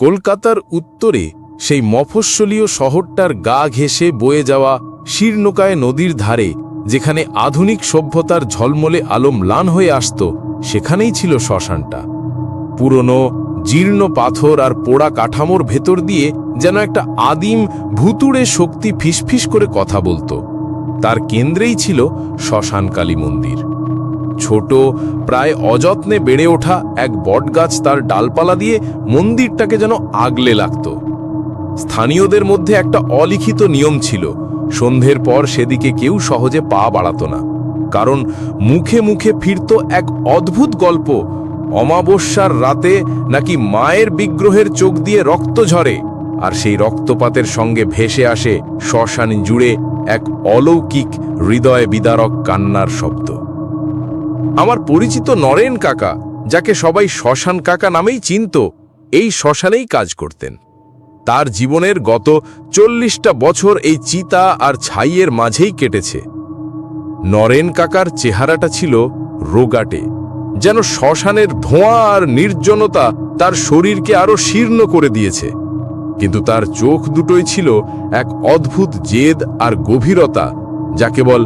কলকাতার উত্তরে সেই মফস্বলীয় শহরটার গা ঘেঁষে বয়ে যাওয়া শীর্ণকায় নদীর ধারে, যেখানে আধুনিক সভ্যতার ঝলমলে আলো ম্লান হয়ে আসত, সেখানেই ছিল শ্মশানটা। পুরনো, জীর্ণ পাথর আর পোড়া কাঠামোর ভেতর দিয়ে যেন একটা আদিম, ভুতুড়ে শক্তি ফিসফিস করে কথা বলতো। তার কেন্দ্রেই ছিল শ্মশানকালী মন্দির। ছোট, প্রায় অযত্নে বেড়ে ওঠা এক বটগাছ তার ডালপালা দিয়ে মন্দিরটাকে যেন আগলে লাগত স্থানীয়দের মধ্যে একটা অলিখিত নিয়ম ছিল, সন্ধ্যের পর সেদিকে কেউ সহজে পা বাড়াত না। কারণ মুখে মুখে ফিরত এক অদ্ভুত গল্প, অমাবস্যার রাতে নাকি মায়ের বিগ্রহের চোখ দিয়ে রক্ত ঝরে, আর সেই রক্তপাতের সঙ্গে ভেসে আসে শ্মশান জুড়ে এক অলৌকিক হৃদয় বিদারক কান্নার শব্দ। আমার পরিচিত নরেন কাকা, যাকে সবাই শ্মশান কাকা নামেই চিনত, এই শ্মশানেই কাজ করতেন। তার জীবনের গত চল্লিশটা বছর এই চিতা আর ছাইয়ের মাঝেই কেটেছে। নরেন কাকার চেহারাটা ছিল রোগাটে, যেন শ্মশানের ধোঁয়া আর নির্জনতা তার শরীরকে আরও শীর্ণ করে দিয়েছে। কিন্তু তার চোখ দুটোই ছিল এক অদ্ভুত জেদ আর গভীরতা, যা কেবল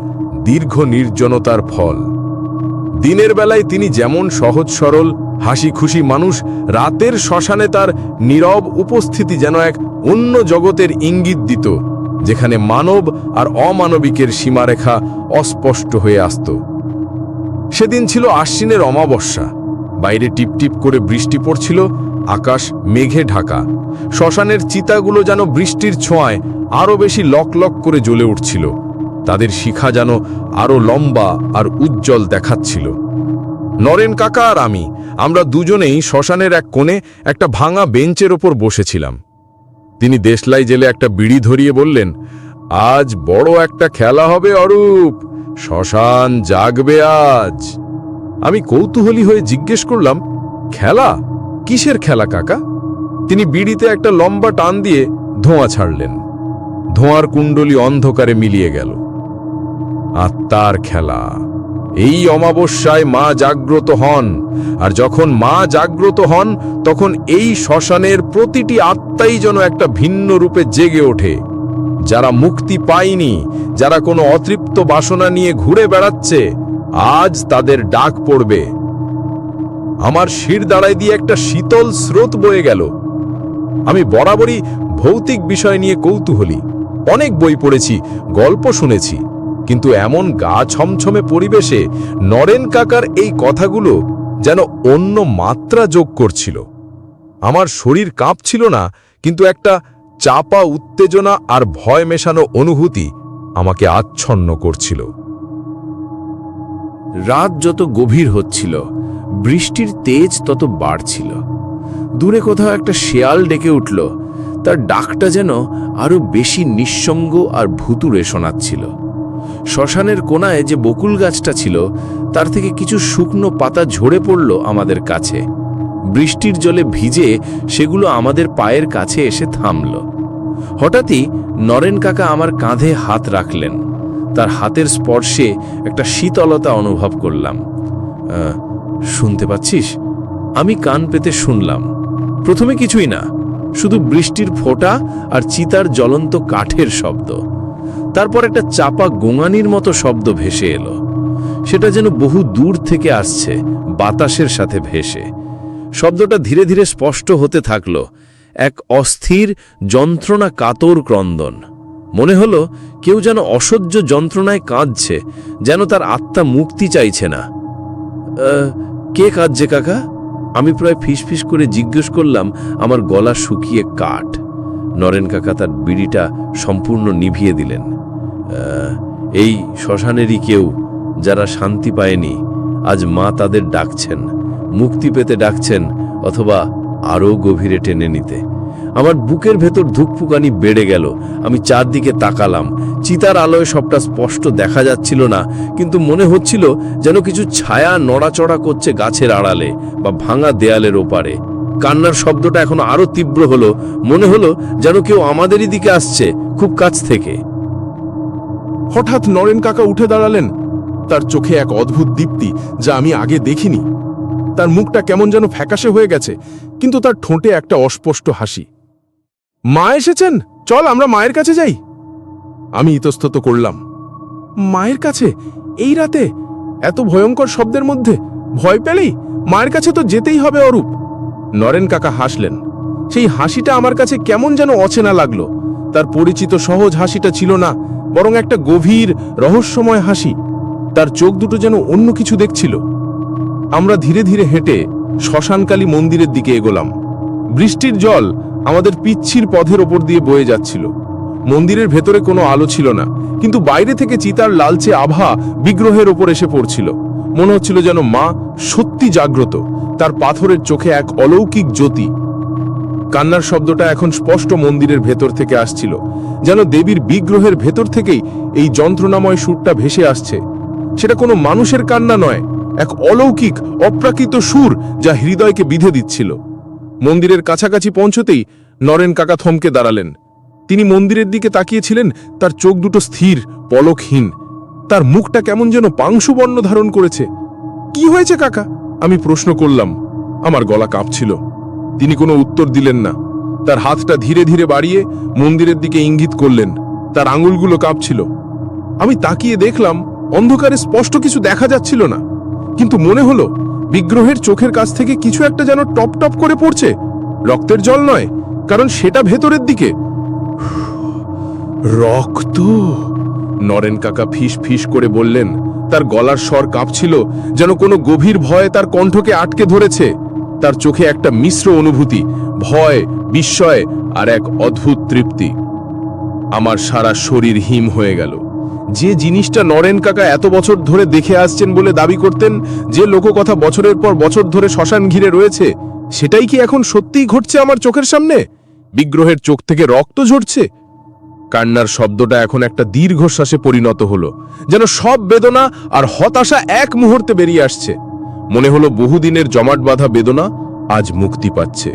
দীর্ঘ নির্জনতার ফল। দিনের বেলায় তিনি যেমন সহজ সরল হাসি খুশি মানুষ, রাতের শ্মশানে তার নীরব উপস্থিতি যেন এক অন্য জগতের ইঙ্গিত দিত, যেখানে মানব আর অমানবিকের সীমারেখা অস্পষ্ট হয়ে আসত। সেদিন ছিল আশ্বিনের অমাবস্যা। বাইরে টিপটিপ করে বৃষ্টি পড়ছিল, আকাশ মেঘে ঢাকা। শ্মশানের চিতাগুলো যেন বৃষ্টির ছোঁয়ায় আরও বেশি লক লক করে জ্বলে উঠছিল। তাদের শিখা যেন আরও লম্বা আর উজ্জ্বল দেখাচ্ছিল। নরেন কাকা আর আমি, আমরা দুজনেই শ্মশানের এক কোণে একটা ভাঙা বেঞ্চের ওপর বসেছিলাম। তিনি দেশলাই জেলে একটা বিড়ি ধরিয়ে বললেন, আজ বড় একটা খেলা হবে অরূপ, শ্মশান জাগবে আজ। আমি কৌতূহলী হয়ে জিজ্ঞেস করলাম, খেলা? কিসের খেলা কাকা? তিনি বিড়িতে একটা লম্বা টান দিয়ে ধোঁয়া ছাড়লেন। ধোঁয়ার কুণ্ডলি অন্ধকারে মিলিয়ে গেল। আত্মার খেলা। এই অমাবস্যায় মা জাগ্রত হন, আর যখন মা জাগ্রত হন, তখন এই শ্মশানের প্রতিটি আত্মাই যেন একটা ভিন্ন রূপে জেগে ওঠে। যারা মুক্তি পায়নি, যারা কোনো অতৃপ্ত বাসনা নিয়ে ঘুরে বেড়াচ্ছে, আজ তাদের ডাক পড়বে। আমার শির দাঁড়ায় দিয়ে একটা শীতল স্রোত বয়ে গেল। আমি বরাবরই ভৌতিক বিষয় নিয়ে কৌতূহলী। অনেক বই পড়েছি, গল্প শুনেছি। কিন্তু এমন গা ছমছমে পরিবেশে নরেন কাকার এই কথাগুলো যেন অন্য মাত্রা যোগ করছিল। আমার শরীর কাঁপছিল না, কিন্তু একটা চাপা উত্তেজনা আর ভয় মেশানো অনুভূতি আমাকে আচ্ছন্ন করছিল। রাত যত গভীর হচ্ছিল, বৃষ্টির তেজ তত বাড়ছিল। দূরে কোথাও একটা শেয়াল ডেকে উঠল, তার ডাকটা যেন আরও বেশি নিঃসঙ্গ আর ভুতুরে শোনাচ্ছিল। শ্মশানের কোনায় যে বকুল গাছটা ছিল, তার থেকে কিছু শুকনো পাতা ঝরে পড়ল আমাদের কাছে। বৃষ্টির জলে ভিজে সেগুলো আমাদের পায়ের কাছে এসে থামল। হঠাৎই নরেন কাকা আমার কাঁধে হাত রাখলেন। তার হাতের স্পর্শে একটা শীতলতা অনুভব করলাম। শুনতে পাচ্ছিস? আমি কান পেতে শুনলাম। প্রথমে কিছুই না, শুধু বৃষ্টির ফোঁটা আর চিতার জ্বলন্ত কাঠের শব্দ। তারপর একটা চাপা গোঙানির মতো শব্দ ভেসে এলো। সেটা যেন বহু দূর থেকে আসছে, বাতাসের সাথে ভেসে। শব্দটা ধীরে ধীরে স্পষ্ট হতে থাকল, এক অস্থির যন্ত্রণা কাতর ক্রন্দন। মনে হলো কেউ যেন অসহ্য যন্ত্রণায় কাঁদছে, যেন তার আত্মা মুক্তি চাইছে না। কে কাঁদছে কাকা? আমি প্রায় ফিসফিস করে জিজ্ঞেস করলাম, আমার গলা শুকিয়ে কাঠ। নরেন কাকা তার বিড়িটা সম্পূর্ণ নিভিয়ে দিলেন। এই শ্মশানেরই কেউ যারা শান্তি পায়নি, আজ মা তাদের ডাকছেন, মুক্তি পেতে ডাকছেন, অথবা আরও গভীরে টেনে নিতে। আমার বুকের ভেতর ধুকপুকানি বেড়ে গেল, আমি চারদিকে তাকালাম। চিতার আলোয় সবটা স্পষ্ট দেখা যাচ্ছিল না, কিন্তু মনে হচ্ছিল যেন কিছু ছায়া নড়াচড়া করছে গাছের আড়ালে বা ভাঙা দেয়ালের ওপারে। কান্নার শব্দটা এখন আরও তীব্র হলো, মনে হলো যেন কেউ আমাদেরই দিকে আসছে, খুব কাছ থেকে। হঠাৎ নরেন কাকা উঠে দাঁড়ালেন। তার চোখে এক অদ্ভুত দীপ্তি যা আমি আগে দেখিনি। তার মুখটা কেমন যেন ফ্যাকাশে হয়ে গেছে, কিন্তু তার ঠোঁটে একটা অস্পষ্ট হাসি। মা এসেছেন? চল, আমরা মায়ের কাছে যাই। আমি ইতস্তত করলাম। মায়ের কাছে? এই রাতে? এত ভয়ঙ্কর শব্দের মধ্যে? ভয় পেলেই? মায়ের কাছে তো যেতেই হবে অরূপ। নরেন কাকা হাসলেন। সেই হাসিটা আমার কাছে কেমন যেন অচেনা লাগল। তার পরিচিত সহজ হাসিটা ছিল না, বরং একটা গভীর, রহস্যময় হাসি। তার চোখ দুটো যেন অন্য কিছু দেখছিল। আমরা ধীরে ধীরে হেঁটে শ্মশানকালী মন্দিরের দিকে এগোলাম। বৃষ্টির জল আমাদের পিচ্ছির পথের ওপর দিয়ে বয়ে যাচ্ছিল। মন্দিরের ভেতরে কোনো আলো ছিল না, কিন্তু বাইরে থেকে চিতার লালচে আভা বিগ্রহের ওপর এসে পড়ছিল। মনে হচ্ছিল যেন মা সত্যি জাগ্রত। তার পাথরের চোখে এক অলৌকিক জ্যোতি। কান্নার শব্দটা এখন স্পষ্ট মন্দিরের ভেতর থেকে আসছিল, যেন দেবীর বিগ্রহের ভেতর থেকেই এই যন্ত্রণাময় সুরটা ভেসে আসছে। সেটা কোনো মানুষের কান্না নয়, এক অলৌকিক, অপ্রাকৃত সুর যা হৃদয়কে বিধে দিচ্ছিল। মন্দিরের কাছাকাছি পৌঁছতেই নরেন কাকা থমকে দাঁড়ালেন। তিনি মন্দিরের দিকে তাকিয়েছিলেন, তার চোখ দুটো স্থির, পলকহীন। তার মুখটা কেমন যেন পাংশু বর্ণ ধারণ করেছে। কি হয়েছে কাকা? আমি প্রশ্ন করলাম আমার গলা কাঁপছিল। তিনি কোনো উত্তর দিলেন না। তার হাতটা ধীরে ধীরে বাড়িয়ে মন্দিরের দিকে ইঙ্গিত করলেন। তার আঙুলগুলো কাঁপছিল। আমি তাকিয়ে দেখলাম অন্ধকারে স্পষ্ট কিছু দেখা যাচ্ছিল না। কিন্তু মনে হলো বিগ্রহের চোখের কাছ থেকে কিছু একটা যেন টপ টপ করে পড়ছে। রক্তের জল নয় কারণ সেটা ভেতরের দিকে। রক্ত? নরেন কাকা ফিস ফিস করে বললেন তার গলার স্বর কাঁপছিল, যেন কোনো গভীর ভয়ে তার কণ্ঠকে আটকে ধরেছে। তার চোখে একটা মিশ্র অনুভূতি, ভয়, বিস্ময় আর এক অদ্ভুত তৃপ্তি। আমার সারা শরীর হিম হয়ে গেল। যে জিনিসটা নরেন কাকা এত বছর ধরে দেখে আসছেন বলে দাবি করতেন, যে লোককথা বছরের পর বছর ধরে শ্মশান ঘিরে রয়েছে, সেটাই কি এখন সত্যিই ঘটছে আমার চোখের সামনে? বিগ্রহের চোখ থেকে রক্ত ঝরছে? কান্নার শব্দটা এখন একটা দীর্ঘশ্বাসে পরিণত হলো, যেন সব বেদনা আর হতাশা এক মুহূর্তে বেরিয়ে আসছে। মনে হলো বহুদিনের জমাট বাঁধা বেদনা আজ মুক্তি পাচ্ছে।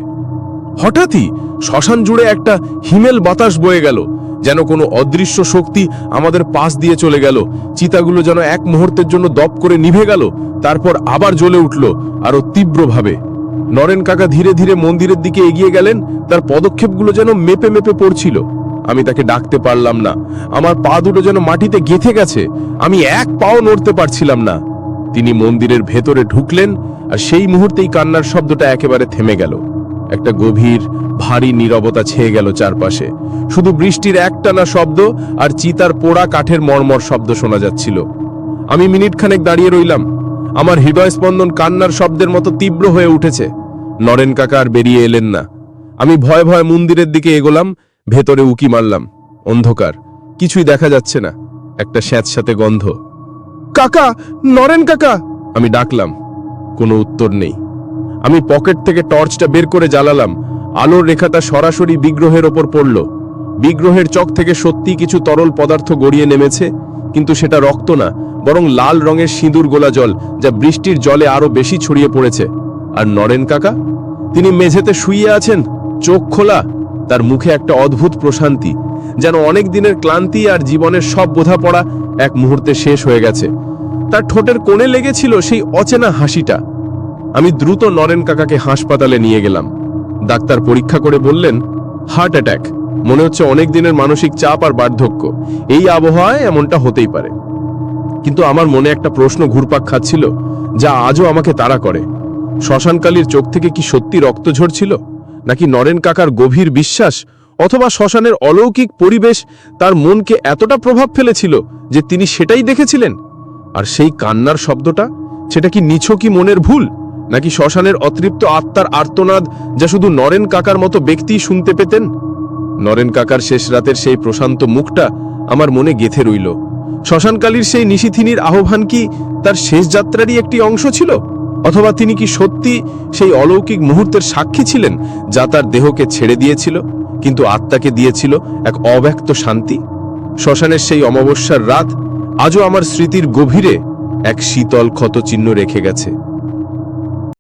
হঠাৎই শ্মশান জুড়ে একটা হিমেল বাতাস বয়ে গেল, যেন কোনো অদৃশ্য শক্তি আমাদের পাশ দিয়ে চলে গেল। চিতাগুলো যেন এক মুহূর্তের জন্য দপ করে নিভে গেল, তারপর আবার জ্বলে উঠল আরও তীব্রভাবে। নরেন কাকা ধীরে ধীরে মন্দিরের দিকে এগিয়ে গেলেন, তার পদক্ষেপগুলো যেন মেপে মেপে পড়ছিল। আমি তাকে ডাকতে পারলাম না। আমার পা দুটো যেন মাটিতে গেঁথে গেছে। আমি এক পাও নড়তে পারছিলাম না। তিনি মন্দিরের ভেতরে ঢুকলেন আর সেই মুহূর্তেই কান্নার শব্দটা একেবারে থেমে গেল। একটা গভীর, ভারী নীরবতা ছেয়ে গেল চারপাশে। শুধু বৃষ্টির একটানা শব্দ আর চিতার পোড়া কাঠের মর্মর শব্দ শোনা যাচ্ছিল। আমি মিনিটখানেক দাঁড়িয়ে রইলাম। আমার হৃদয় স্পন্দন কান্নার শব্দের মতো তীব্র হয়ে উঠেছে। নরেন কাকা আর বেরিয়ে এলেন না। আমি ভয় ভয় মন্দিরের দিকে এগোলাম ভেতরে উকি মারলাম অন্ধকার কিছুই দেখা যাচ্ছে না একটা স্যাঁত স্যাঁতস্যাঁতে গন্ধ। কাকা নরেন কাকা! আমি ডাকলাম কোনো উত্তর নেই। আমি পকেট থেকে টর্চটা বের করে জ্বালালাম আলোর রেখাটা সরাসরি বিগ্রহের ওপর পড়ল। বিগ্রহের চক থেকে সত্যি কিছু তরল পদার্থ গড়িয়ে নেমেছে কিন্তু সেটা রক্ত না বরং লাল রঙের সিঁদুর গোলা জল যা বৃষ্টির জলে আরও বেশি ছড়িয়ে পড়েছে। আর নরেন কাকা? তিনি মেঝেতে শুয়ে আছেন চোখ খোলা। তার মুখে একটা অদ্ভুত প্রশান্তি, যেন অনেক দিনের ক্লান্তি আর জীবনের সব বোঝাপড়া এক মুহূর্তে শেষ হয়ে গেছে। তার ঠোঁটের কোণে লেগেছিল সেই অচেনা হাসিটা। আমি দ্রুত নরেন কাকাকে হাসপাতালে নিয়ে গেলাম। ডাক্তার পরীক্ষা করে বললেন হার্ট অ্যাটাক মনে হচ্ছে অনেক দিনের মানসিক চাপ আর বার্ধক্য। এই আবহাওয়ায় এমনটা হতেই পারে। কিন্তু আমার মনে একটা প্রশ্ন ঘুরপাক খাচ্ছিল, যা আজও আমাকে তাড়া করে। শ্মশানকালীর চোখ থেকে কি সত্যি রক্ত ঝরছিল? নাকি নরেন কাকার গভীর বিশ্বাস অথবা শ্মশানের অলৌকিক পরিবেশ তার মনকে এতটা প্রভাব ফেলেছিল যে তিনি সেটাই দেখেছিলেন? আর সেই কান্নার শব্দটা, সেটা কি নিছকই মনের ভুল? নাকি শ্মশানের অতৃপ্ত আত্মার আর্তনাদ যা শুধু নরেন কাকার মতো ব্যক্তিই শুনতে পেতেন? নরেন কাকার শেষ রাতের সেই প্রশান্ত মুখটা আমার মনে গেথে রইল। শ্মশানকালীর সেই নিশিথিনীর আহ্বান কি তার শেষ যাত্রারই একটি অংশ ছিল? অথবা তিনি কি সত্যি সেই অলৌকিক মুহূর্তের সাক্ষী ছিলেন যা তার দেহকে ছেড়ে দিয়েছিল, কিন্তু আত্মাকে দিয়েছিল এক অব্যক্ত শান্তি? শ্মশানের সেই অমাবস্যার রাত আজও আমার স্মৃতির গভীরে এক শীতল ক্ষত চিহ্ন রেখে গেছে।